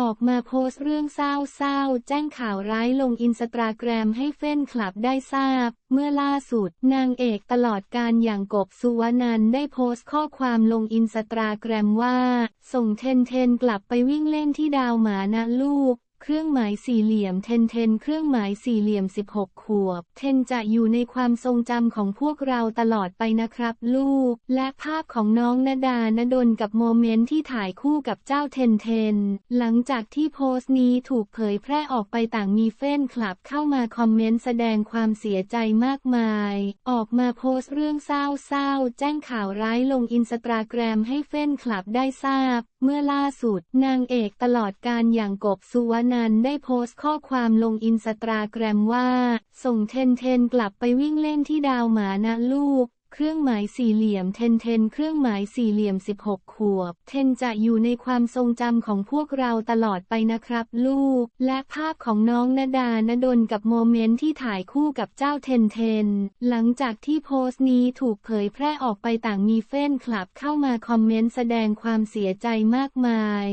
ออกมาโพสต์เรื่องเศร้าๆ แจ้งข่าวร้ายลงอินสตาแกรมให้เฟนคลับได้ทราบ เมื่อล่าสุด นางเอกตลอดการอย่างกบสุวนันได้โพสต์ข้อความลงอินสตาแกรมว่า ส่งเทนเทนกลับไปวิ่งเล่นที่ดาวหมานะลูก เครื่องหมายสี่เหลี่ยมเทนเทนเครื่องหมายสี่เหลี่ยม 16 ขวบ เทนจะอยู่ในความทรงจำของพวกเราตลอดไปนะครับ ลูก และภาพของน้องนดานดลกับโมเมนต์ที่ถ่ายคู่กับเจ้าเทนเทน หลังจากที่โพสต์นี้ถูกเผยแพร่ออกไปต่างมีเฟนคลับเข้ามาคอมเมนต์แสดงความเสียใจมากมาย ออกมาโพสต์เรื่องเศร้าๆ แจ้งข่าวร้ายลงอินสตาแกรมให้เฟนคลับได้ทราบ เมื่อล่าสุด นางเอกตลอดการอย่างกบสุวรรณนันได้โพสต์ข้อความลงอินสตาแกรมว่า ส่งเทนเทนกลับไปวิ่งเล่นที่ดาวหมานะลูก เครื่องหมายสี่เหลี่ยมเทนเทนเครื่องหมายสี่เหลี่ยม 16 ขวบ เทนจะอยู่ในความทรงจำของพวกเราตลอดไปนะครับลูก และภาพของน้องนดานดลกับโมเมนต์ที่ถ่ายคู่กับเจ้าเทนเทน หลังจากที่โพสต์นี้ถูกเผยแพร่ออกไปต่างมีเฟนคลับเข้ามาคอมเมนต์แสดงความเสียใจมากมาย